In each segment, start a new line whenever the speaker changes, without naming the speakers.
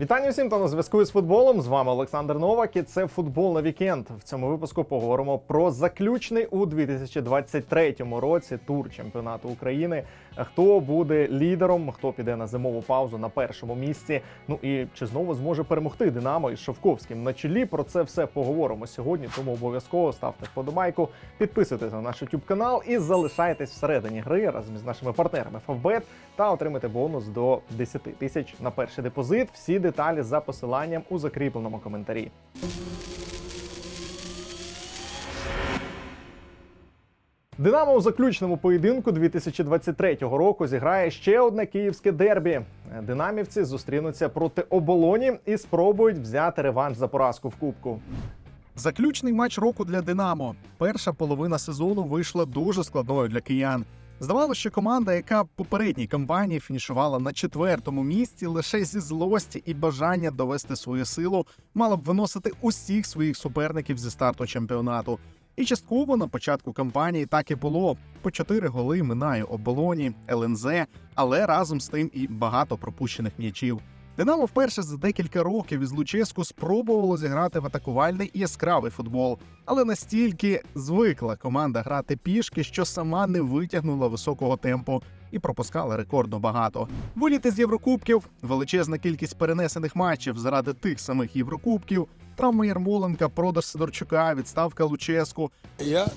Вітання всім, хто на зв'язку з футболом. З вами Олександр Новак. і Це футбол на вікенд. В цьому випуску поговоримо про заключний у 2023 році тур чемпіонату України. Хто буде лідером, хто піде на зимову паузу на першому місці. Ну і чи знову зможе перемогти Динамо із Шовковським на чолі. Про це все поговоримо сьогодні. Тому обов'язково ставте вподобайку, підписуйтесь на наш YouTube канал і залишайтесь всередині гри разом з нашими партнерами Favbet та отримайте бонус до 10 тисяч на перший депозит. Всі деталі за посиланням у закріпленому коментарі. Динамо у заключному поєдинку 2023 року зіграє ще одне київське дербі. Динамівці зустрінуться проти оболоні і спробують взяти реванш за поразку в кубку.
Заключний матч року для Динамо. Перша половина сезону вийшла дуже складною для киян. Здавалося, що команда, яка попередній кампанії фінішувала на четвертому місці, лише зі злості і бажання довести свою силу, мала б виносити усіх своїх суперників зі старту чемпіонату. І частково на початку кампанії так і було. По чотири голи минає оболоні, ЛНЗ, але разом з тим і багато пропущених м'ячів. Динамо вперше за декілька років із Луческу спробувало зіграти в атакувальний і яскравий футбол, але настільки звикла команда грати пішки, що сама не витягнула високого темпу і пропускала рекордно багато. Виліти з Єврокубків, величезна кількість перенесених матчів заради тих самих Єврокубків, травма Ярмоленка, продаж Сидорчука, відставка Луческу.
Я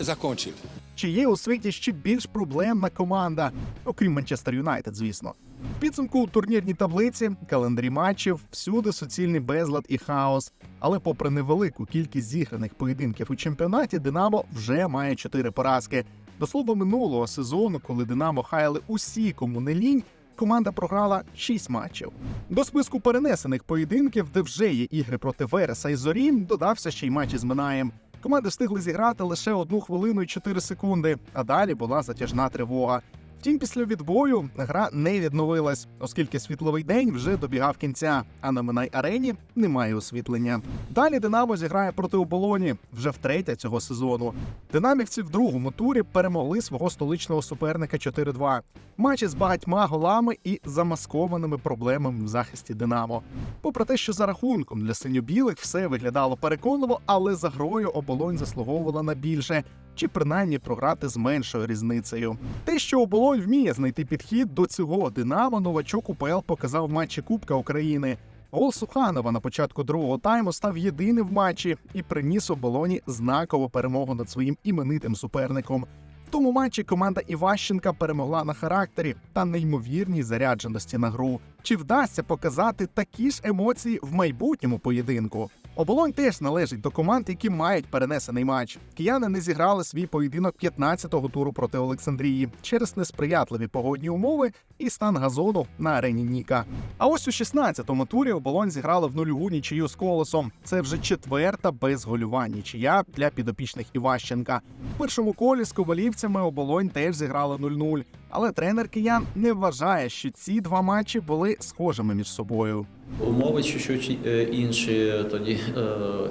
закончил.
Чи є у світі ще більш проблемна команда, окрім Манчестер Юнайтед, звісно. В підсумку у турнірній таблиці, календарі матчів, всюди суцільний безлад і хаос. Але, попри невелику кількість зіграних поєдинків у чемпіонаті, Динамо вже має чотири поразки. До слова, минулого сезону, коли Динамо хаяли усі, кому не лінь, команда програла 6 матчів. До списку перенесених поєдинків, де вже є ігри проти Вереса і Зорі, додався ще й матч із Минаєм. Команди встигли зіграти лише одну хвилину і 4 секунди, а далі була затяжна тривога. Втім, після відбою гра не відновилась, оскільки світловий день вже добігав кінця, а на Минай арені немає освітлення. Далі Динамо зіграє проти оболоні вже втретє цього сезону. Динамівці в другому турі перемогли свого столичного суперника 4-2. Матчі з багатьма голами і замаскованими проблемами в захисті Динамо. Попри те, що за рахунком для синьо-білих все виглядало переконливо, але за грою оболонь заслуговувала на більше. Чи принаймні програти з меншою різницею. Те, що оболонь вміє знайти підхід до цього Динамо, новачок УПЛ показав в матчі Кубка України. Гол Суханова на початку другого тайму став єдиним в матчі і приніс оболоні знакову перемогу над своїм іменитим суперником. В тому матчі команда Іващенка перемогла на характері та неймовірній зарядженості на гру. Чи вдасться показати такі ж емоції в майбутньому поєдинку? Оболонь теж належить до команд, які мають перенесений матч. Кияни не зіграли свій поєдинок 15-го туру проти Олександрії через несприятливі погодні умови і стан газону на арені Ніка. А ось у 16-му турі оболонь зіграла в нульову нічию з колосом. Це вже четверта безгольова нічия для підопічних Іващенка. В першому колі з ковалівцями оболонь теж зіграла 0-0. Але тренер киян не вважає, що ці два матчі були схожими між собою.
Умови чуть-чуть е, інші, тоді е,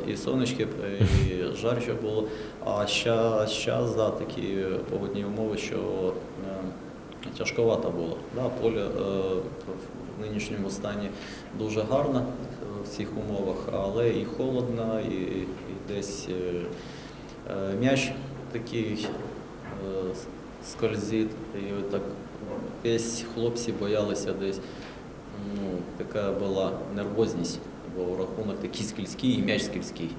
і сонечки, е, і жарче було. А зараз, да, такі погодні умови, що тяжковато було. Да, поле в нинішньому стані дуже гарно е, в цих умовах, але і холодно, і, і десь м'яч такий скользить. І так десь хлопці боялися десь ну, така була нервозність, бо рахунок такий скільський і м'яч скільський.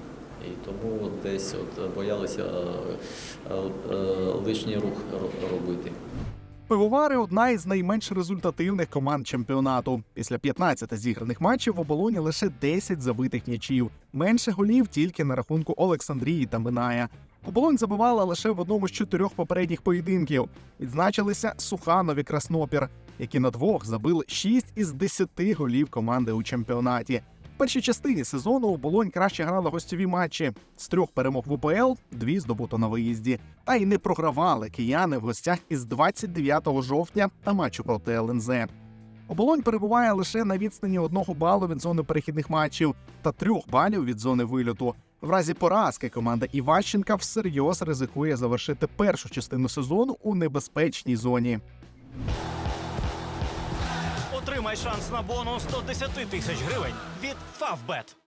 І тому десь от боялися е, е, е, лишній рух робити.
Пивовари одна із найменш результативних команд чемпіонату. Після 15 зіграних матчів в оболоні лише 10 забитих м'ячів. Менше голів тільки на рахунку Олександрії та Миная. Оболонь забивала лише в одному з чотирьох попередніх поєдинків. Відзначилися Суханові Краснопір, які на двох забили 6 із 10 голів команди у чемпіонаті. В першій частині сезону оболонь краще грала гостьові матчі. З трьох перемог в УПЛ дві здобуто на виїзді. Та й не програвали кияни в гостях із 29 жовтня та матчу проти ЛНЗ. Оболонь перебуває лише на відстані одного балу від зони перехідних матчів та трьох балів від зони вильоту. В разі поразки команда Іващенка всерйоз ризикує завершити першу частину сезону у небезпечній зоні.
Отримай шанс на бонус 110 тисяч гривень від Favbet.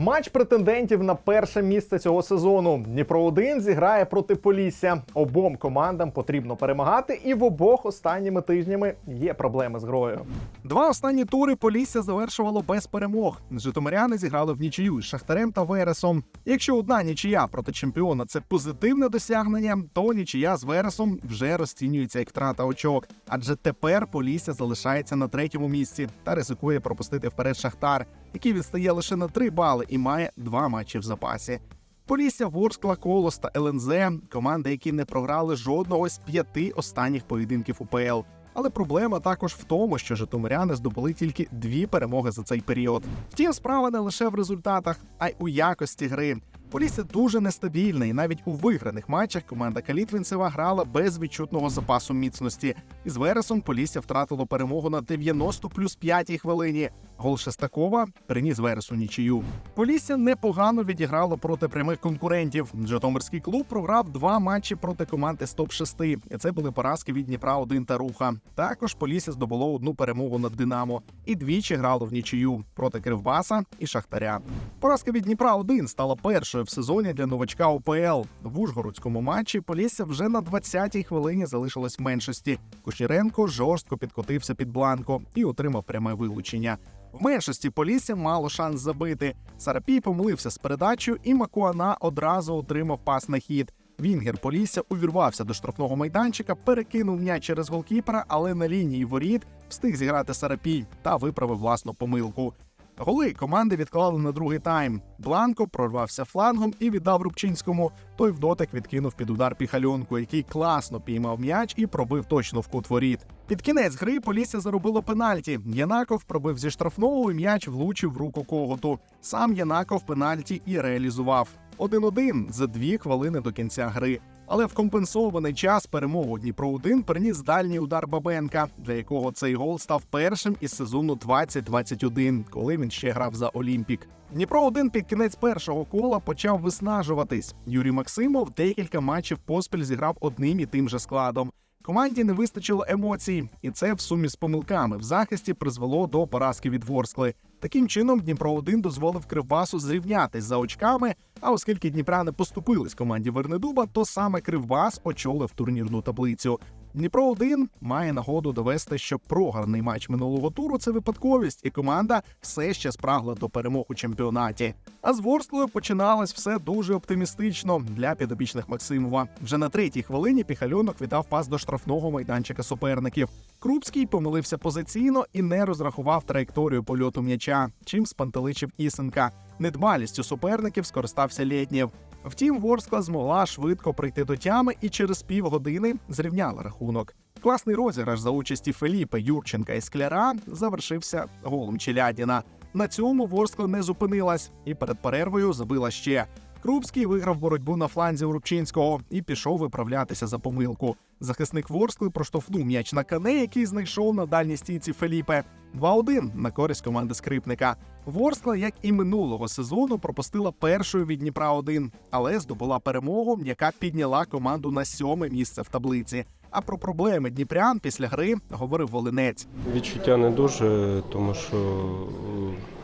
Матч претендентів на перше місце цього сезону. Дніпро 1 зіграє проти Полісся. Обом командам потрібно перемагати, і в обох останніми тижнями є проблеми з грою.
Два останні тури Полісся завершувало без перемог. Житомиряни зіграли в нічию з Шахтарем та Вересом. Якщо одна нічия проти чемпіона це позитивне досягнення, то нічия з Вересом вже розцінюється як втрата очок. Адже тепер Полісся залишається на третьому місці та ризикує пропустити вперед Шахтар, який відстає лише на 3 бали і має два матчі в запасі. Полісся, Ворскла, Колос та ЛНЗ команди, які не програли жодного з п'яти останніх поєдинків УПЛ. Але проблема також в тому, що житомиряни здобули тільки дві перемоги за цей період. Втім, справа не лише в результатах, а й у якості гри. Полісся дуже нестабільне, і навіть у виграних матчах команда Калітвінцева грала без відчутного запасу міцності. Із Вересом Полісся втратило перемогу на 90 плюс 5 хвилині. Гол Шестакова приніс Вересу нічию. Полісся непогано відіграло проти прямих конкурентів. Житомирський клуб програв два матчі проти команди топ 6 і це були поразки від Дніпра 1 та Руха. Також Полісся здобуло одну перемогу над Динамо і двічі грало в нічию проти Кривбаса і Шахтаря. Поразка від Дніпра 1 стала першою в сезоні для новачка УПЛ. В Ужгородському матчі Полісся вже на 20-й хвилині залишилось в меншості. Кушіренко жорстко підкотився під бланко і отримав пряме вилучення. В меншості Полісся мало шанс забити. Сарапій помилився з передачею, і Макуана одразу отримав пас на хід. Вінгер Полісся увірвався до штрафного майданчика, перекинув м'яч через голкіпера, але на лінії воріт встиг зіграти Сарапій та виправив власну помилку. Голи команди відклали на другий тайм. Бланко прорвався флангом і віддав Рубчинському. Той в дотик відкинув під удар піхальонку, який класно піймав м'яч і пробив точно в кут воріт. Під кінець гри Полісся заробило пенальті. Янаков пробив зі штрафного і м'яч влучив в руку коготу. Сам Янаков пенальті і реалізував. 1-1 за дві хвилини до кінця гри. Але в компенсований час перемогу Дніпро 1 приніс дальній удар Бабенка, для якого цей гол став першим із сезону 2021, коли він ще грав за Олімпік. Дніпро 1 під кінець першого кола почав виснажуватись. Юрій Максимов декілька матчів поспіль зіграв одним і тим же складом. Команді не вистачило емоцій, і це в сумі з помилками в захисті призвело до поразки від Ворскли. Таким чином, Дніпро 1 дозволив Кривбасу зрівнятись за очками. А оскільки Дніпряни поступились команді Вернедуба, то саме Кривбас очолив турнірну таблицю. Дніпро 1 має нагоду довести, що програний матч минулого туру це випадковість, і команда все ще спрагла до перемог у чемпіонаті. А з Ворсклою починалось все дуже оптимістично для підопічних Максимова. Вже на третій хвилині Піхальонок віддав пас до штрафного майданчика суперників. Крупський помилився позиційно і не розрахував траєкторію польоту м'яча, чим спантеличив Ісенка. Недбалістю суперників скористався Лєтнєв. Втім, Ворскла змогла швидко прийти до тями і через півгодини зрівняла рахунок. Класний розіграш за участі Феліпе, Юрченка і Скляра завершився голом Челядіна. На цьому Ворскла не зупинилась і перед перервою забила ще. Крупський виграв боротьбу на фланзі у Рубчинського і пішов виправлятися за помилку. Захисник Ворскли проштовхнув м'яч на кане, який знайшов на дальній стійці Феліпе. 2-1 на користь команди скрипника. Ворскла, як і минулого сезону, пропустила першою від Дніпра 1 але здобула перемогу, яка підняла команду на сьоме місце в таблиці. А про проблеми дніпрян після гри говорив Волинець.
Відчуття не дуже, тому що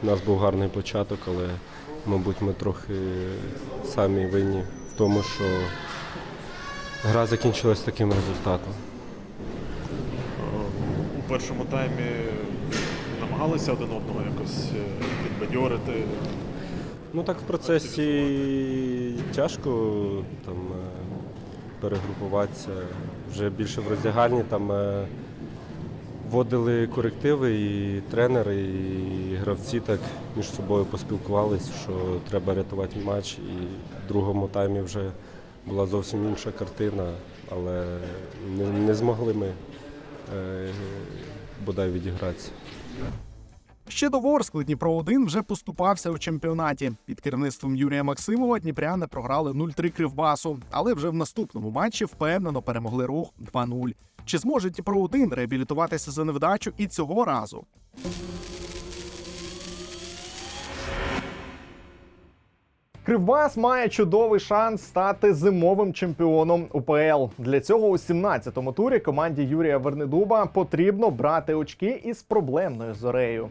у нас був гарний початок, але, мабуть, ми трохи самі винні в тому, що гра закінчилась таким результатом.
у першому таймі намагалися один одного якось е, підбадьорити.
Ну так в процесі тяжко там е, перегрупуватися. Вже більше в роздягальні там е, вводили корективи і тренери, і гравці так між собою поспілкувались, що треба рятувати матч. І в другому таймі вже була зовсім інша картина, але не, не змогли ми е, бодай відігратися.
Ще до Ворскли Дніпро 1 вже поступався у чемпіонаті. Під керівництвом Юрія Максимова Дніпряни програли 0-3 Кривбасу, але вже в наступному матчі впевнено перемогли рух 2-0. Чи зможе Дніпро 1 реабілітуватися за невдачу і цього разу?
Кривбас має чудовий шанс стати зимовим чемпіоном УПЛ. Для цього у 17-му турі команді Юрія Вернедуба потрібно брати очки із проблемною зорею.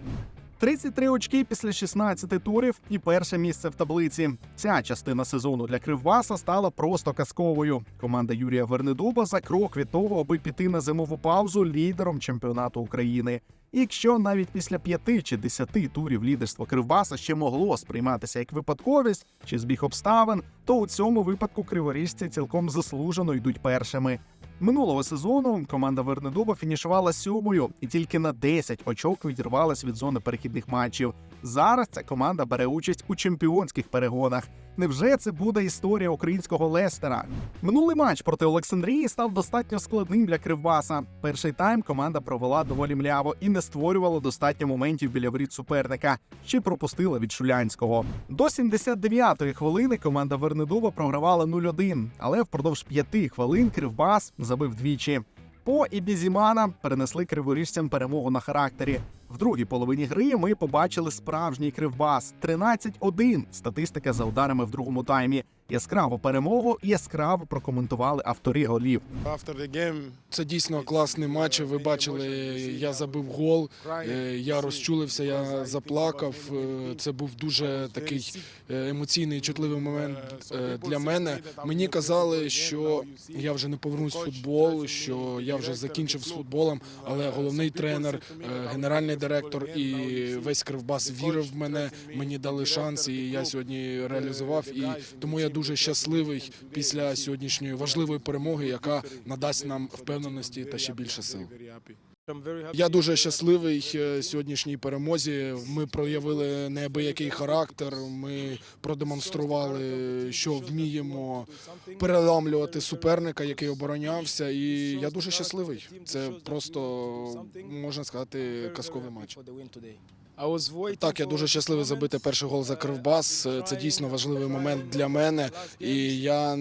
33 очки після 16 турів і перше місце в таблиці. Ця частина сезону для Кривбаса стала просто казковою. Команда Юрія Вернедуба за крок від того, аби піти на зимову паузу лідером чемпіонату України. І якщо навіть після п'яти чи десяти турів лідерство Кривбаса ще могло сприйматися як випадковість чи збіг обставин, то у цьому випадку криворіжці цілком заслужено йдуть першими. Минулого сезону команда Вернедуба фінішувала сьомою і тільки на 10 очок відірвалась від зони перехідних матчів. Зараз ця команда бере участь у чемпіонських перегонах. Невже це буде історія українського Лестера? Минулий матч проти Олександрії став достатньо складним для Кривбаса. Перший тайм команда провела доволі мляво і не створювала достатньо моментів біля воріт суперника, ще пропустила від Шулянського. До 79-ї хвилини команда Вернедуба програвала 0-1, але впродовж п'яти хвилин Кривбас забив двічі. По і Бізімана перенесли криворіжцям перемогу на характері. В другій половині гри ми побачили справжній кривбас 13-1. Статистика за ударами в другому таймі. Яскраву перемогу яскраво прокоментували автори голів.
Це дійсно класний матч. Ви бачили, я забив гол. е, Я розчулився, я заплакав. Е, Це був дуже такий е, емоційний, чутливий момент для мене. Мені казали, що я вже не повернусь в футбол, що я вже закінчив з футболом. Але головний тренер, генеральний директор і весь Кривбас вірив в мене. Мені дали шанс, і я сьогодні реалізував. І тому я дуже щасливий після сьогоднішньої важливої перемоги, яка надасть нам впевненості та ще більше сил. Я дуже щасливий е, сьогоднішній перемозі. Ми проявили неабиякий характер. Ми продемонстрували, що вміємо переламлювати суперника, який оборонявся. І я дуже щасливий. Це просто можна сказати казковий матч. Так, я дуже щасливий забити перший гол за Кривбас. Це дійсно важливий момент для мене. І я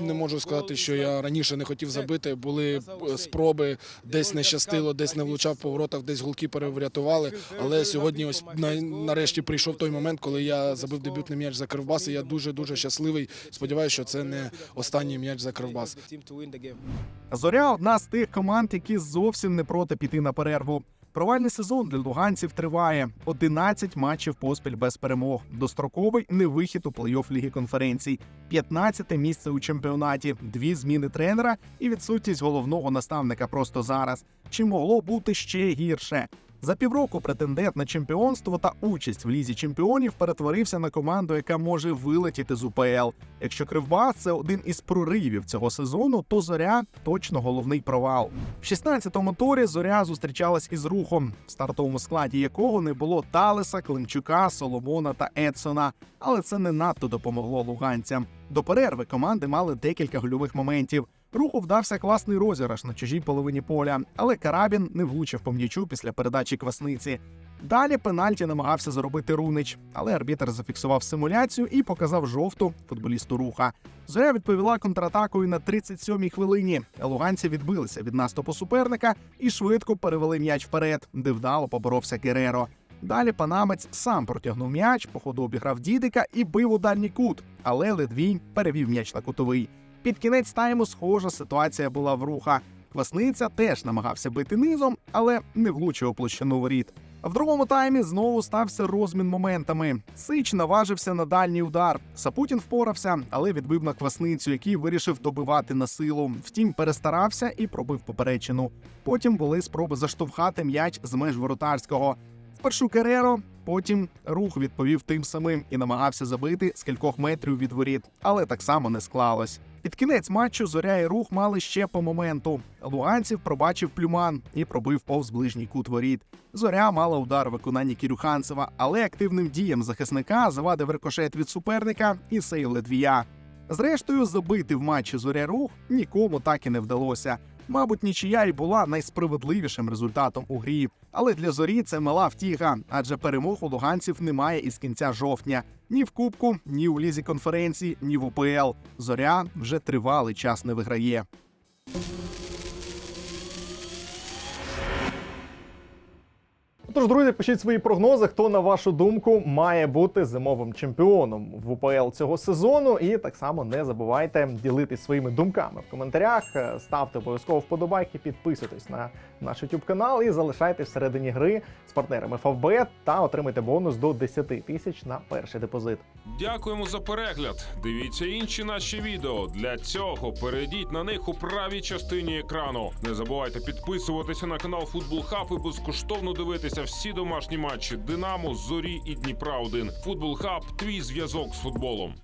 не можу сказати, що я раніше не хотів забити. Були е, спроби, десь не щастило, десь не влучав по воротах, десь голкіпери врятували. Але сьогодні, ось на- нарешті прийшов той момент, коли я забив дебютний м'яч за Кривбас. І я дуже дуже щасливий. Сподіваюся, що це не останній м'яч за Кривбас.
Зоря одна з тих команд, які зовсім не проти піти на перерву. Провальний сезон для луганців триває 11 матчів поспіль без перемог, достроковий невихід у плей-офф ліги конференцій, 15 місце у чемпіонаті, дві зміни тренера і відсутність головного наставника просто зараз. Чи могло бути ще гірше? За півроку претендент на чемпіонство та участь в лізі чемпіонів перетворився на команду, яка може вилетіти з УПЛ. Якщо Кривбас це один із проривів цього сезону, то зоря точно головний провал. В 16-му турі зоря зустрічалась із рухом, в стартовому складі якого не було Талеса, Климчука, Соломона та Едсона. Але це не надто допомогло луганцям. До перерви команди мали декілька гольових моментів. Руху вдався класний розіграш на чужій половині поля, але Карабін не влучив по м'ячу після передачі квасниці. Далі пенальті намагався заробити Рунич, але арбітер зафіксував симуляцію і показав жовту футболісту руха. Зоря відповіла контратакою на 37-й хвилині. Луганці відбилися від наступу суперника і швидко перевели м'яч вперед, де вдало поборовся Гереро. Далі панамець сам протягнув м'яч, по ходу обіграв дідика і бив у дальній кут, але Ледвій перевів м'яч на кутовий. Під кінець тайму схожа ситуація була в руха. Квасниця теж намагався бити низом, але не влучив площину воріт. В другому таймі знову стався розмін моментами. Сич наважився на дальній удар. Сапутін впорався, але відбив на квасницю, який вирішив добивати на силу. Втім, перестарався і пробив поперечину. Потім були спроби заштовхати м'яч з меж воротарського. Спершу Кереро, потім рух відповів тим самим і намагався забити з кількох метрів від воріт, але так само не склалось. Під кінець матчу зоря і рух мали ще по моменту. Луганців пробачив плюман і пробив повз ближній кут воріт. Зоря мала удар виконанні Кірюханцева, але активним діям захисника завадив рикошет від суперника і сейв Ледвія. Зрештою, забити в матчі зоря рух нікому так і не вдалося. Мабуть, нічия й була найсправедливішим результатом у грі. Але для зорі це мала втіха, адже перемог у луганців немає із кінця жовтня. Ні в Кубку, ні у лізі конференції, ні в УПЛ. Зоря вже тривалий час не виграє.
Тож, друзі, пишіть свої прогнози, хто на вашу думку має бути зимовим чемпіоном в УПЛ цього сезону. І так само не забувайте ділитись своїми думками в коментарях. Е, Ставте обов'язково вподобайки, підписуйтесь на наш YouTube канал і залишайтесь всередині гри з партнерами Favbet та отримайте бонус до 10 тисяч на перший депозит.
Дякуємо за перегляд. Дивіться інші наші відео. Для цього перейдіть на них у правій частині екрану. Не забувайте підписуватися на канал Футбол Хаб і безкоштовно дивитися всі домашні матчі Динамо, Зорі і Дніпра 1 Футбол Хаб твій зв'язок з футболом.